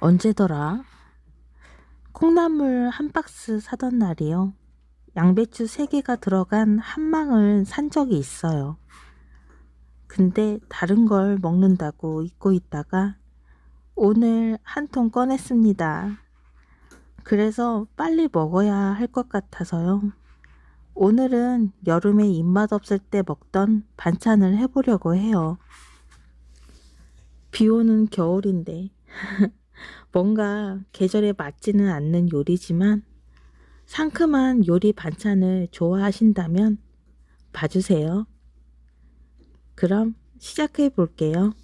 언제더라? 콩나물 한 박스 사던 날이요. 양배추 3개가 들어간 한 망을 산 적이 있어요. 근데 다른 걸 먹는다고 잊고 있다가 오늘 한 통 꺼냈습니다. 그래서 빨리 먹어야 할 것 같아서요. 오늘은 여름에 입맛 없을 때 먹던 반찬을 해보려고 해요. 비 오는 겨울인데 뭔가 계절에 맞지는 않는 요리지만 상큼한 요리 반찬을 좋아하신다면 봐주세요. 그럼 시작해 볼게요.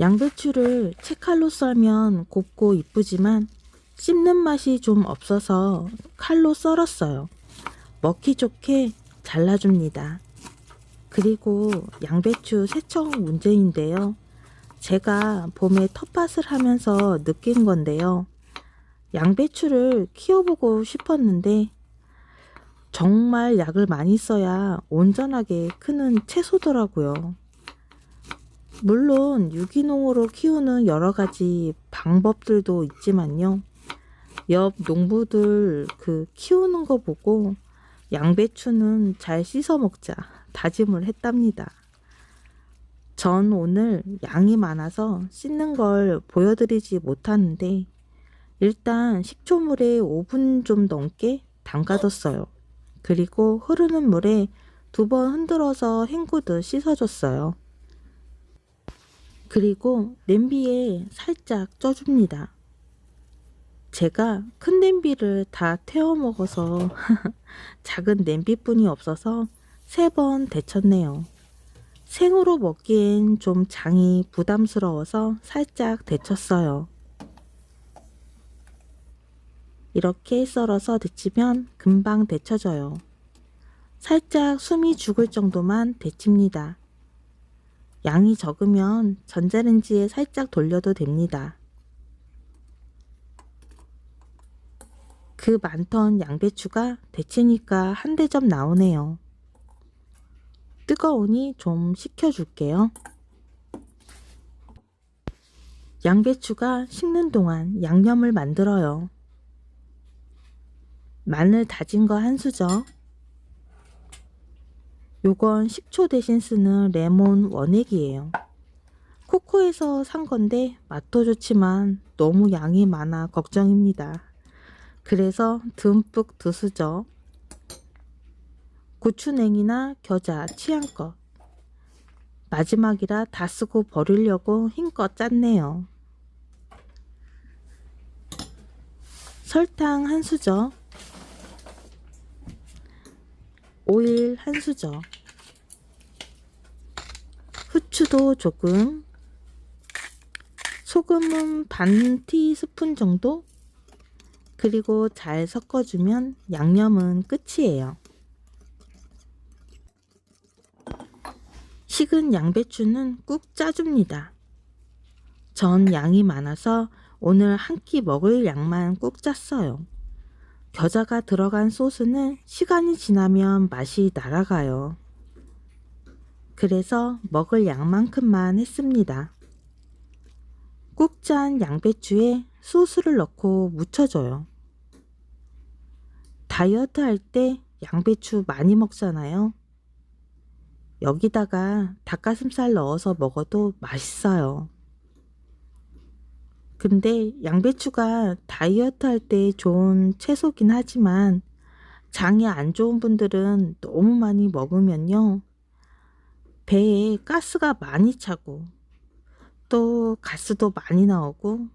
양배추를 채칼로 썰면 곱고 이쁘지만 씹는 맛이 좀 없어서 칼로 썰었어요. 먹기 좋게 잘라줍니다. 그리고 양배추 세척 문제인데요. 제가 봄에 텃밭을 하면서 느낀 건데요. 양배추를 키워보고 싶었는데 정말 약을 많이 써야 온전하게 크는 채소더라고요. 물론 유기농으로 키우는 여러 가지 방법들도 있지만요. 옆 농부들 그 키우는 거 보고 양배추는 잘 씻어 먹자 다짐을 했답니다. 전 오늘 양이 많아서 씻는 걸 보여드리지 못하는데 일단 식초물에 5분 좀 넘게 담가뒀어요. 그리고 흐르는 물에 두 번 흔들어서 헹구듯 씻어줬어요. 그리고 냄비에 살짝 쪄줍니다. 제가 큰 냄비를 다 태워 먹어서 작은 냄비뿐이 없어서 세 번 데쳤네요. 생으로 먹기엔 좀 장이 부담스러워서 살짝 데쳤어요. 이렇게 썰어서 데치면 금방 데쳐져요. 살짝 숨이 죽을 정도만 데칩니다. 양이 적으면 전자레인지에 살짝 돌려도 됩니다. 그 많던 양배추가 데치니까 한 대접 나오네요. 뜨거우니 좀 식혀줄게요. 양배추가 식는 동안 양념을 만들어요. 마늘 다진 거 한 수저. 요건 식초 대신 쓰는 레몬 원액이에요. 코코에서 산 건데 맛도 좋지만 너무 양이 많아 걱정입니다. 그래서 듬뿍 두 수저. 고추냉이나 겨자 취향껏. 마지막이라 다 쓰고 버리려고 힘껏 짰네요. 설탕 한 수저. 오일 한 수저. 후추도 조금. 소금은 반 티스푼 정도? 그리고 잘 섞어주면 양념은 끝이에요. 식은 양배추는 꾹 짜줍니다. 전 양이 많아서 오늘 한 끼 먹을 양만 꾹 짰어요. 겨자가 들어간 소스는 시간이 지나면 맛이 날아가요. 그래서 먹을 양만큼만 했습니다. 꾹 짠 양배추에 소스를 넣고 무쳐줘요. 다이어트 할 때 양배추 많이 먹잖아요. 여기다가 닭가슴살 넣어서 먹어도 맛있어요. 근데 양배추가 다이어트 할 때 좋은 채소긴 하지만 장이 안 좋은 분들은 너무 많이 먹으면요. 배에 가스가 많이 차고 또 가스도 많이 나오고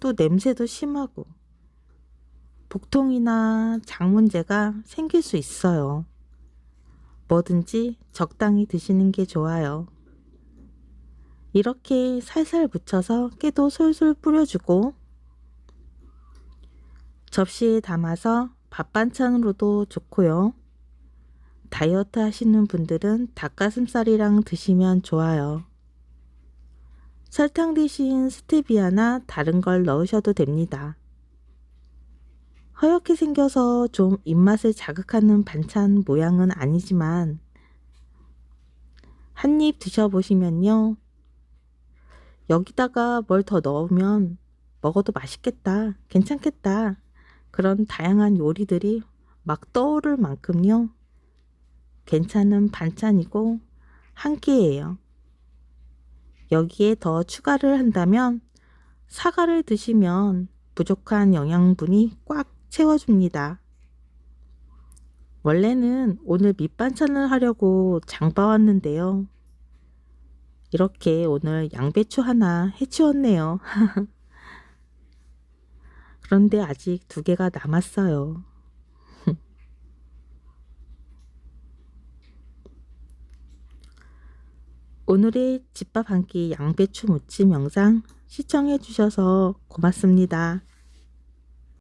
또 냄새도 심하고 복통이나 장 문제가 생길 수 있어요. 뭐든지 적당히 드시는 게 좋아요. 이렇게 살살 묻혀서 깨도 솔솔 뿌려주고 접시에 담아서 밥 반찬으로도 좋고요. 다이어트 하시는 분들은 닭가슴살이랑 드시면 좋아요. 설탕 대신 스테비아나 다른 걸 넣으셔도 됩니다. 허옇게 생겨서 좀 입맛을 자극하는 반찬 모양은 아니지만 한 입 드셔보시면요. 여기다가 뭘 더 넣으면 먹어도 맛있겠다. 괜찮겠다. 그런 다양한 요리들이 막 떠오를 만큼요. 괜찮은 반찬이고 한 끼예요. 여기에 더 추가를 한다면 사과를 드시면 부족한 영양분이 꽉 채워줍니다. 원래는 오늘 밑반찬을 하려고 장봐왔는데요. 이렇게 오늘 양배추 하나 해치웠네요. 그런데 아직 두 개가 남았어요. 오늘의 집밥 한 끼 양배추 무침 영상 시청해 주셔서 고맙습니다.